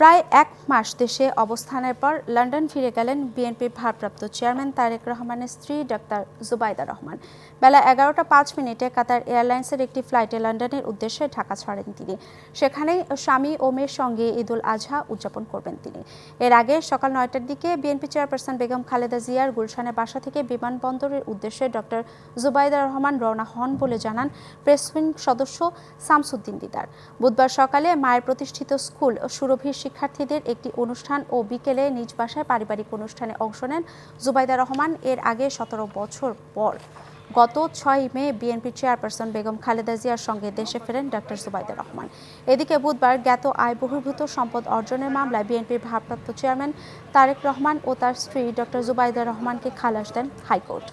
প্রায় এক মাস দেশে অবস্থানের পর লন্ডন ফিরে গেলেন বিএনপির ভারপ্রাপ্ত চেয়ারম্যান তারেক রহমানের স্ত্রী ডাক্তার জুবাইদা রহমান। বেলা এগারোটা পাঁচ মিনিটে কাতার এয়ারলাইন্সের একটি ফ্লাইটে লন্ডনের উদ্দেশ্যে ঢাকা ছাড়েন তিনি। সেখানেই স্বামী ও মেয়ের সঙ্গে ঈদুল আজহা উদযাপন করবেন তিনি। এর আগে সকাল নয়টার দিকে বিএনপি চেয়ারপারসন বেগম খালেদা জিয়ার গুলশানের বাসা থেকে বিমানবন্দরের উদ্দেশ্যে ডক্টর জুবাইদা রহমান রওনা হন বলে জানান প্রেস উইং সদস্য শামসুদ্দিন দিদার। বুধবার সকালে মায়ের প্রতিষ্ঠিত স্কুল সুরভির শিক্ষার্থীদের একটি অনুষ্ঠান ও বিকেলে নিজ বাসায় পারিবারিক অনুষ্ঠানে অংশ নেন জুবাইদা রহমান। এর আগে সতেরো বছর পর গত ছয় May BNP chairperson Begum Khaleda জিয়ার সঙ্গে দেশে ফেরেন ডক্টর জুবাইদা রহমান। এদিকে বুধবার জ্ঞাত আয় বহির্ভূত সম্পদ অর্জনের মামলায় বিএনপির ভারপ্রাপ্ত চেয়ারম্যান তারেক রহমান ও তার স্ত্রী ডক্টর জুবাইদা রহমানকে খালাস দেন হাইকোর্ট।